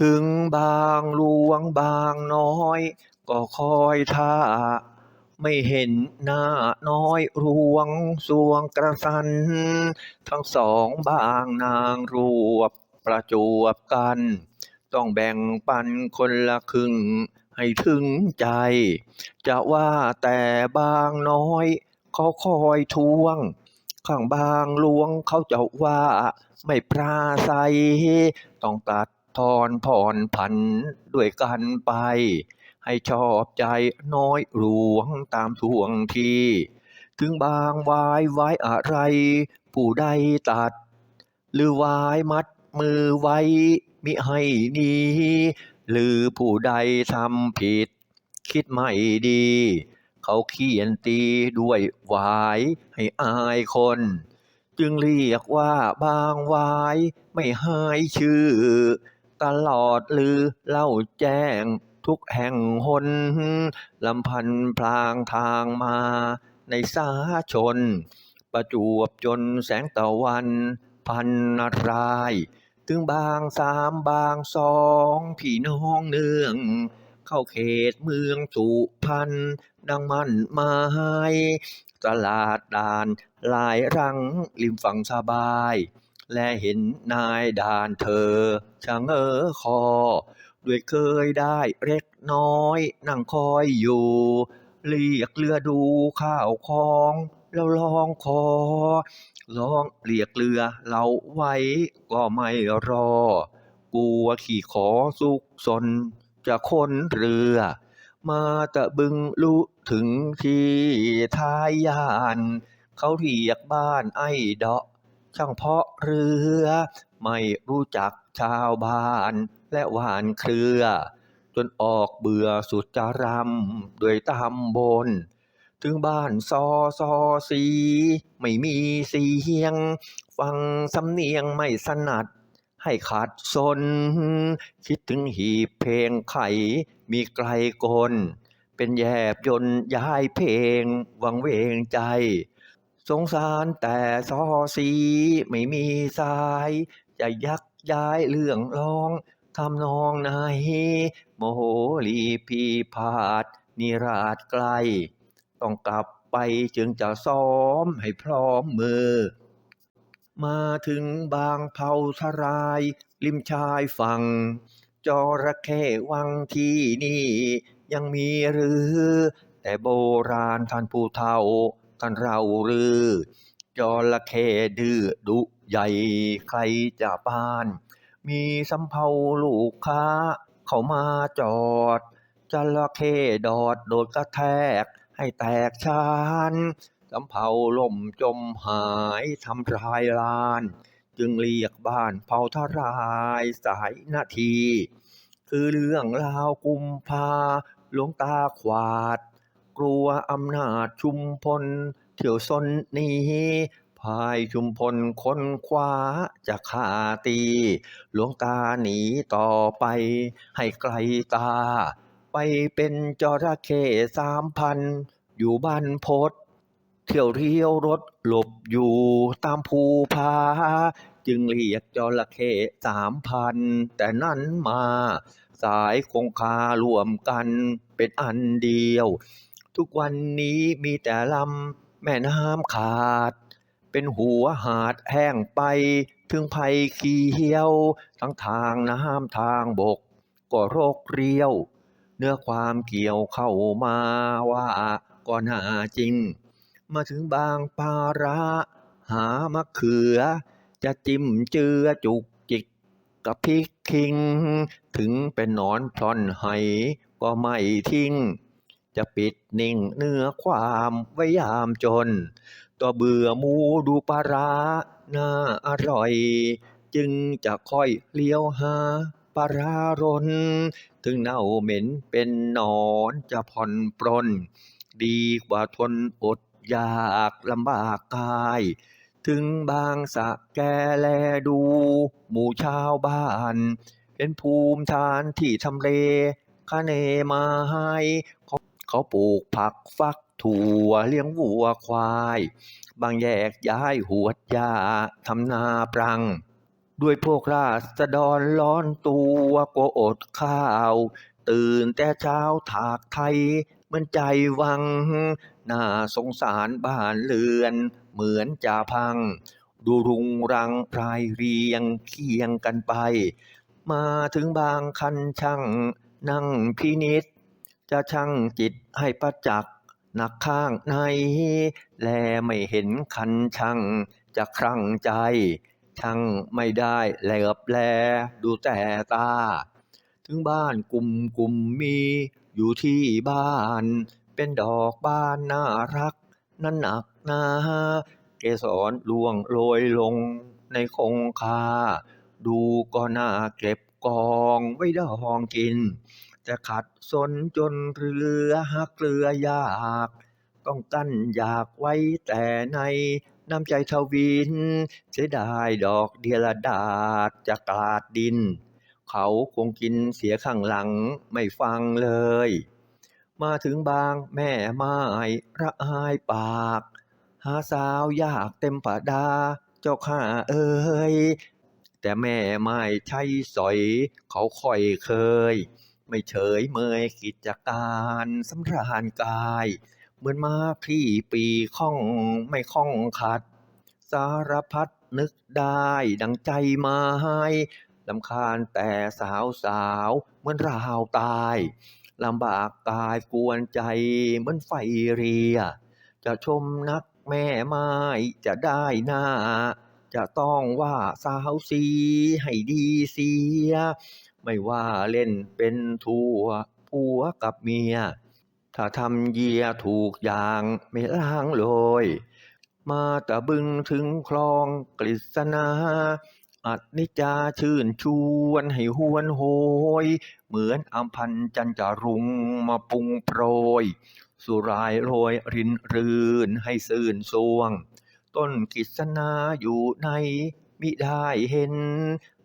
ถึงบางหลวงบางน้อย ก็คอยท่า ไม่เห็นหน้าน้อยรวงสวงกระสัน ทั้งสองบางนางรวบประจวบกัน ต้องแบ่งปันคนละครึ่งให้ถึงใจ จะว่าแต่บางน้อยเขาคอยทวง ข้างบางหลวงเขาจะว่าไม่ปราศัยต้องตัด ทอนผ่อนผันด้วยกันไป ให้ชอบใจน้อยหลวงตามทวงที ถึงบางวายไว้อะไร ผู้ใดตัด หรือวายมัดมือไว้ มิให้นีหรือผู้ใดทำผิด คิดไม่ดี เขาเขียนตีด้วยวายให้อายคน จึงเรียกว่าบางวายไม่หายชื่อ ตลอดลือเล่าแจ้งทุกแห่งหนลำพันพลางทางมาในสาชน ประจวบจนแสงตะวัน พันนาราย ถึงบางสามบางสองพี่น้องเนือง เข้าเขตเมืองสุพรรณดังมันหมายตลาดด่าน หลายรังริมฝั่งสบาย และเห็นนายด่านเธอชะเง้อคอ ด้วยเคยได้เล็กน้อย นั่งคอยอยู่ เรียกเรือดูข้าวของแล้วลองคอลองเรียกเรือเราไว้ก็ไม่รอกลัวขี่ขอสุกสน จะค้นเรือ มาตะบึงรู้ถึงที่ท้ายยาน เขาเรียกบ้านไอ้ดาะ ช่างเพาะเรือ ไม่รู้จักชาวบ้านและหวานเครือ จนออกเบื่อสุดจะรำด้วยตำบน ถึงบ้านซอซอสี ไม่มีเสียง ฟังสำเนียงไม่สนัดให้ขาดสน คิดถึงหีบเพลงไข่มีไกลกล เป็นแยบยนย้ายเพลงวังเวงใจ สงสารแต่ซอสีไม่มีสายจะยักย้ายเรื่องร้องทำนองไหนโมโหลีพีพาดนิราชไกล ต้องกลับไปจึงจะซ้อมให้พร้อมมือ มาถึงบางเผาทราย ริมชายฝั่ง จระเข้วังที่นี่ ยังมีหรือ แต่โบราณท่านผู้เฒ่า ท่านเราหรือจระเข้ดื้อดุใหญ่ใครจะปาน มีสำเภาลูกค้า เขามาจอดจระเข้ดอดโดดกระแทกให้แตกชานสำเภาล่มจมหายทำรายลาน จึงเรียกบ้านเผาทรายสายนาที คือเรื่องราวกุมภาหลวงตาขวาด กลัวอำนาจชุมพล เที่ยวซนนี้พายชุมพลค้นคว้าจะฆ่าตี หลวงตาหนีต่อไปให้ไกลตา ไปเป็นจระเข้สามพัน อยู่บ้านพศเที่ยวเที่ยวรถหลบอยู่ตามภูผาจึงเรียกจระเข้สามพัน แต่นั้นมา สายคงคารวมกันเป็นอันเดียว ทุกวันนี้มีแต่ลำแม่น้ำขาด เป็นหัวหาดแห้งไป ถึงภัยเขียว ทั้งทางน้ำทางบก ก็โรคเรียว เนื้อความเกี่ยวเข้ามาว่าก็น่าจริง มาถึงบางปาระหามะเขือ จะจิ้มเจือจุกจิกกับพริกคิง ถึงเป็นนอนพรอนไหก็ไม่ทิ้ง จะปิด นิ่งเนื้อความไว้ยามจนต่อเบื่อหมูดูปลาร้าน่าอร่อย จึงจะค่อยเลี้ยวหาปลาร้ารน ถึงเน่าเหม็นเป็นหนอนจะผ่อนปรน ดีกว่าทนอดอยากลำบากกาย ถึงบางสะแกแลดู หมู่ชาวบ้าน เป็นภูมิฐานที่ทำเลคะเนไม้เข เขาปลูกผักฟักถั่วเลี้ยงวัวควาย บางแยกย้ายหัวดหญ้าทำนาปรัง ด้วยพวกราษฎรร้อนตัวกลัวอดข้าว ตื่นแต่เช้าถากไทยเหมือนใจวัง น่าสงสารบ้านเรือน เหมือนจะพัง ดูรุงรังพรายเรียงเคียงกันไป มาถึงบางคันช่างนั่งพินิษ จะช่างจิตให้ประจักษ์หนักข้างใน แลไม่เห็นคันช่างจะครั่งใจ ช่างไม่ได้แลบแลดูแต่ตา ถึงบ้านกลุ่มกลุ่มมีอยู่ที่บ้าน เป็นดอกบ้านน่ารัก นั้นหนักนาเกสรล่วงโรยลงในคงคา ดูก็น่าเก็บกองไว้ดองกิน แต่ขัดสนจนเรือหักเรือยาก ต้องกั้นอยากไว้แต่ในน้ำใจทวินเสียดายดอกเดียละดาดจะกลาดดิน เขาคงกินเสียข้างหลังไม่ฟังเลย มาถึงบางแม่ไม้ระอายปาก หาสาวยากเต็มป่าดา เจ้าข้าเอ้ยแต่แม่ไม่ใช่สอย เขาค่อยเคย ไม่เฉยเมยกิจการสำราญกาย เหมือนมาคลี่ปีข้องไม่ข้องขัด สารพัดนึกได้ดังใจไม้ลำคาญแต่สาวสาวเหมือนราวตายลำบากกายกวนใจเหมือนไฟเรีย จะชมนักแม่ไม้จะได้หน้า จะต้องว่าสาวสีให้ดีเสีย ไม่ว่าเล่นเป็นทัวผัวกับเมีย ถ้าทำเยียถูกอย่างไม่ล้างเลย มาตะบึงถึงคลองกฤษณาอัดนิจาชื่นชวนให้หวนโหย เหมือนอัมพันจันจารุงมาปรุงโปรย สุรายโรยรินรื่นให้สื่นสวง ต้นกฤษณาอยู่ในมิได้เห็น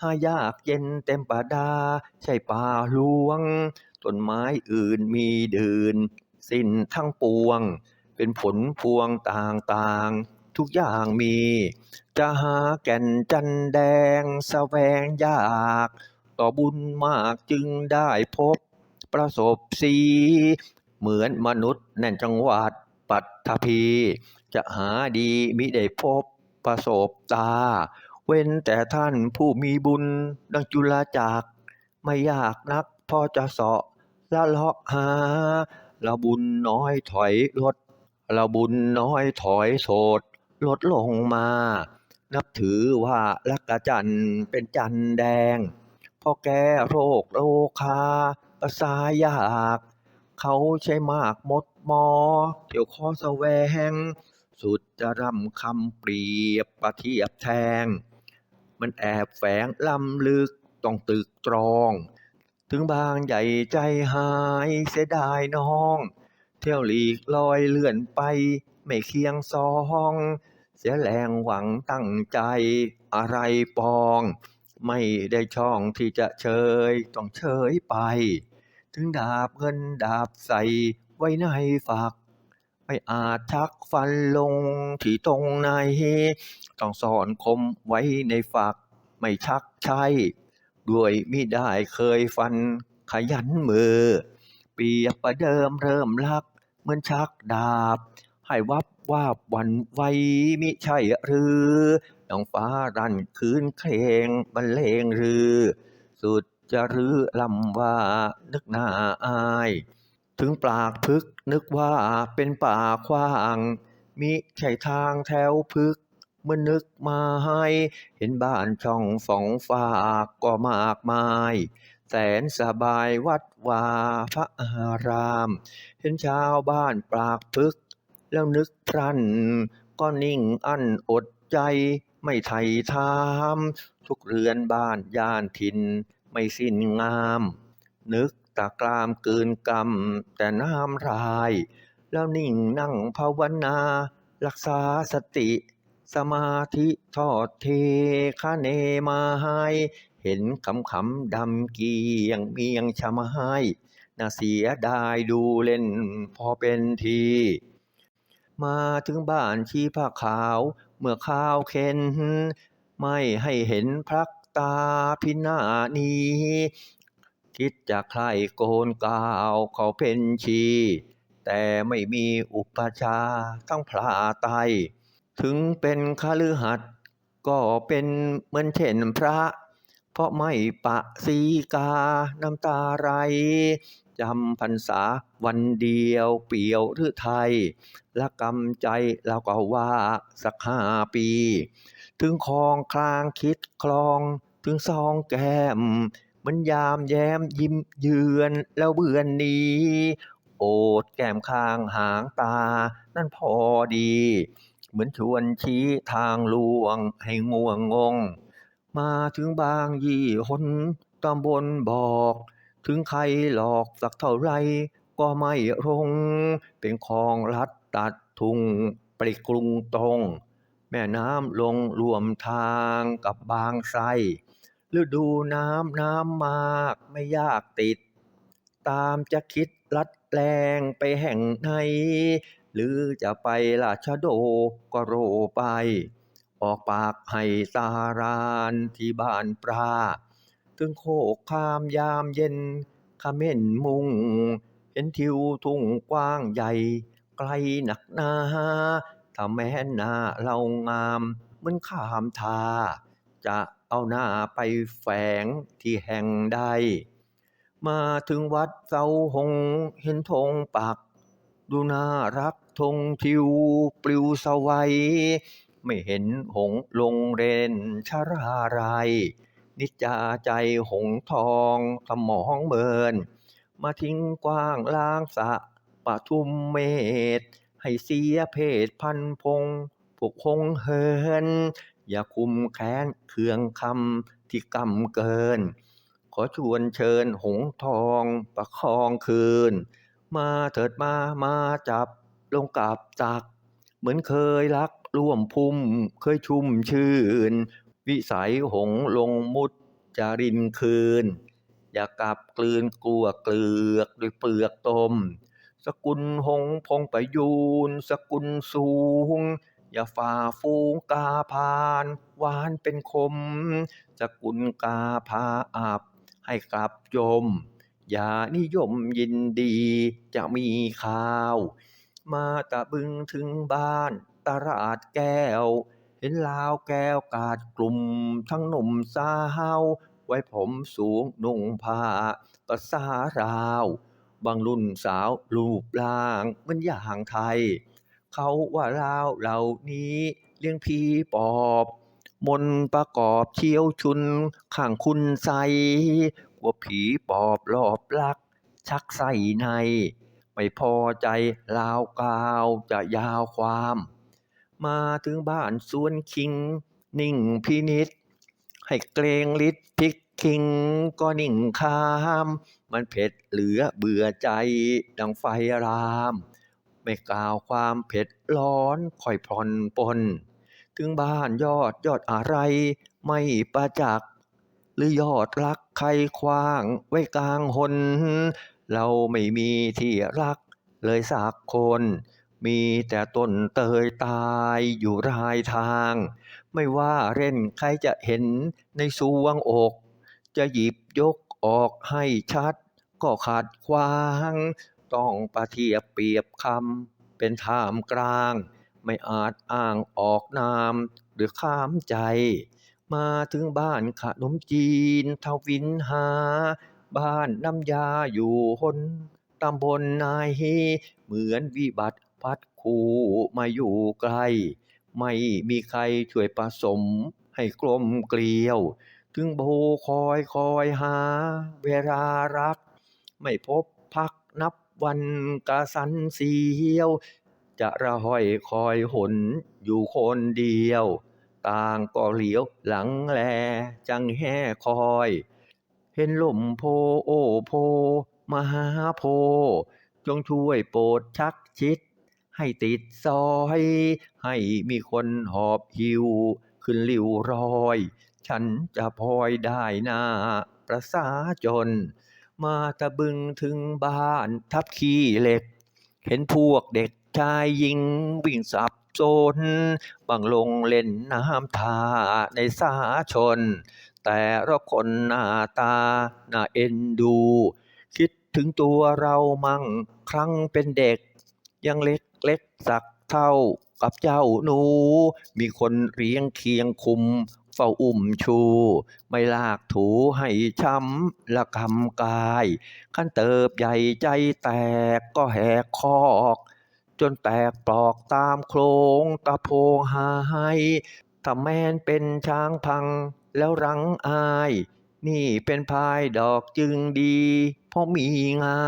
หายากเย็นเต็มป่าดา ใช่ป่าหลวง ต้นไม้อื่นมีดื่น สิ้นทั้งปวง เป็นผลพวงต่างๆ ทุกอย่างมี จะหาแก่นจันแดงแสวงยาก ต่อบุญมากจึงได้พบประสบสี เหมือนมนุษย์แน่นจังหวัดปัตตภี จะหาดีมิได้พบประสบตา เว้นแต่ท่านผู้มีบุญดังจุลจักไม่ยากนักพอจะเสาะละเลาะหาเราบุญน้อยถอยลดเราบุญน้อยถอยโสดลดลงมา นับถือว่าลักจันเป็นจันแดงพอแก้โรคโรคาประสายากเขาใช้มากมดมอ เที่ยวคอแสวง สุดจะรำคำเปรียบประเทียบแทง มันแอบแฝงล้ำลึกต้องตึกตรอง ถึงบางใหญ่ใจหายเสียดายน้อง เที่ยวหลีกลอยเลื่อนไป ไม่เคียงซอง เสียแรงหวังตั้งใจอะไรปอง ไม่ได้ช่องที่จะเชยต้องเฉยไป ถึงดาบเงินดาบใส่ไว้ในฝัก ไม่อาจชักฟันลงที่ตรงไหนต้องซ่อนคมไว้ในฝัก ไม่ชักใช้ด้วยมิได้เคยฟันขยันมือ เปียบประเดิมเริ่มลัก เหมือนชักดาบ ให้วับวาบวันไหวมิใช่หรือน้องฟ้ารันคืนเพลงบรรเลงรือ สุดจะรือลำว่านึกหน้าอาย ถึงปากพึกนึกว่าเป็นป่าขว้าง มิใช่ทางแถวพึก เมื่อนึกมาให้ เห็นบ้านช่องสองฝากก็มากมาย แสนสบายวัดวาพระอาราม เห็นชาวบ้านปากพึก แล้วนึกพรัน ก็นิ่งอั้นอดใจไม่ไทยถามทุกเรือนบ้านย่านถิ่นไม่สิ้นงาม นึก ตากรามเกินกรรมแต่น้ำราย แล้วนิ่งนั่งภาวนา รักษาสติ สมาธิทอดเทคะเนมาให้เห็นคำคำดำเกียงเมียงชะไม้น่าเสียดายดูเล่นพอเป็นที มาถึงบ้านชีผ้าขาว เมื่อข้าวเข็นไม่ให้เห็นพลักตาพินานี คิดจะใครโกนกาวเขาเป็นชี แต่ไม่มีอุปชาย์ทั้งพระไตถึงเป็นคฤหัสก็เป็นเหมือนเช่นพระ เพราะไม่ปะสีกา น้ำตาไหลจำพรรษาวันเดียวเปี่ยวหรือไทยละกำใจเราก็ว่าสักห้าปี ถึงคลองคลางคิดคลองถึงซองแก้ม มันยามแย้มยิ้มเยือนแล้วเบือนนี้ โอดแก้มข้างหางตา นั่นพอดี เหมือนชวนชี้ทางลวงให้ง่วงงง มาถึงบางยี่หนตำบลบอก ถึงใครหลอกสักเท่าไรก็ไม่รงเป็นคลองลัดตัดทุ่งไปกรุงตรง แม่น้ำลงรวมทางกับบางไทร ฤดูน้ำน้ำมากไม่ยากติด ตามจะคิดลัดแรงไปแห่งไหนหรือจะไปราชโดก็โรไป ออกปากให้ตารานที่บ้านปลาถึงโคกคามยามเย็นขม้นมุง เห็นทิวทุ่งกว้างใหญ่ ไกลหนักหนาถ้าแม้นหน้าเรางามเหมือนข้ามทา จะ เอาหน้าไปแฝงที่แห่งใด มาถึงวัดเสาหงเห็นธงปัก ดูน่ารักธงทิวปลิวสวัย ไม่เห็นหงลงเรนชราไรนิจจาใจหงทองสมองเมิน มาทิ้งกว้างล้างสะปะทุมเมตให้เสียเพศพันพงพวกคงเฮิน อย่าคุมแค้นเคืองคำที่กำเกิน ขอชวนเชิญหงทองประคองคืน มาเถิดมามาจับลงกับจัก เหมือนเคยรักร่วมพุ่มเคยชุ่มชื่น วิสัยหงลงมุดจารินคืน อย่ากลับกลืนกลัวเกลือกด้วยเปลือกตม สกุลหงพงประยูน สกุลสูง อย่าฝ่าฟูงกาพานหวานเป็นคมสกุลกาพาอับให้กลับจมอย่านิยมยินดีจะมีข่าว มาตะบึงถึงบ้านตลาดแก้ว เห็นลาวแก้วกาดกลุ่ม ทั้งหนุ่มสาวไว้ผมสูงนุ่งผ้าภาษาราว บางรุ่นสาวรูปร่างเหมือนอย่างไทย เขาว่าเลาเหล่านี้เลี้ยงผีปอบ มนประกอบเชี่ยวชุนข้างคุณใสกลัวผีปอบรอบลัก ชักใส่ใน ไม่พอใจลาวกาวจะยาวความ มาถึงบ้านสวนคิง นิ่งพินิษให้เกรงฤทธิ์พริกคิงก็นิ่งคาม มันเผ็ดเหลือเบื่อใจดังไฟราม ไม่กล่าวความเผ็ดร้อนค่อยผ่อนปน ถึงบ้านยอดยอดอะไร ไม่ประจักษ์หรือยอดรักใครคว้างไว้กลางหนเราไม่มีที่รักเลยสักคน มีแต่ต้นเตยตายอยู่รายทาง ไม่ว่าเล่นใครจะเห็นในสวงอก จะหยิบยกออกให้ชัด ก็ขัดขวาง ต้องประเทียบเปรียบคำเป็นท่ามกลาง ไม่อาจอ้างออกนามหรือข้ามใจ มาถึงบ้านขนมจีนทวินหา บ้านน้ำยาอยู่หนตำบลนายเฮเหมือนวิบัติพัดคู่มาอยู่ไกล ไม่มีใครช่วยผสมให้กลมเกลียว ถึงโบคอยคอยหา เวลารัก ไม่พบพักนับ วันกะสันเสียว จะระห้อยคอยหนอยู่คนเดียว ต่างก็เหลียวหลังแลจังแห่คอย เห็นลมโพโอโพ มหาโพ จงช่วยโปรดชักชิด ให้ติดซอย ให้มีคนหอบหิว ขึ้นริ้วรอย ฉันจะพลอยได้นาประสาจน มาตะบึงถึงบ้านทับขี้เหล็ก เห็นพวกเด็กชายหญิงวิ่งสับโซนบางลงเล่นน้ำท่าในสาชน แต่ละคนหน้าตาน่าเอ็นดู คิดถึงตัวเรามั่งครั้งเป็นเด็ก ยังเล็กเล็กสักเท่ากับเจ้าหนู มีคนเลี้ยงเคียงคุม เฝ้าอุ้มชู ไม่ลากถูให้ช้ำละกำกาย ขั้นเติบใหญ่ใจแตกก็แหกคอกจนแตกปลอกตามโครงตะโพงหายถ้าแม่นเป็นช้างพังแล้วรังอาย นี่เป็นพายดอกจึงดี เพราะมีงา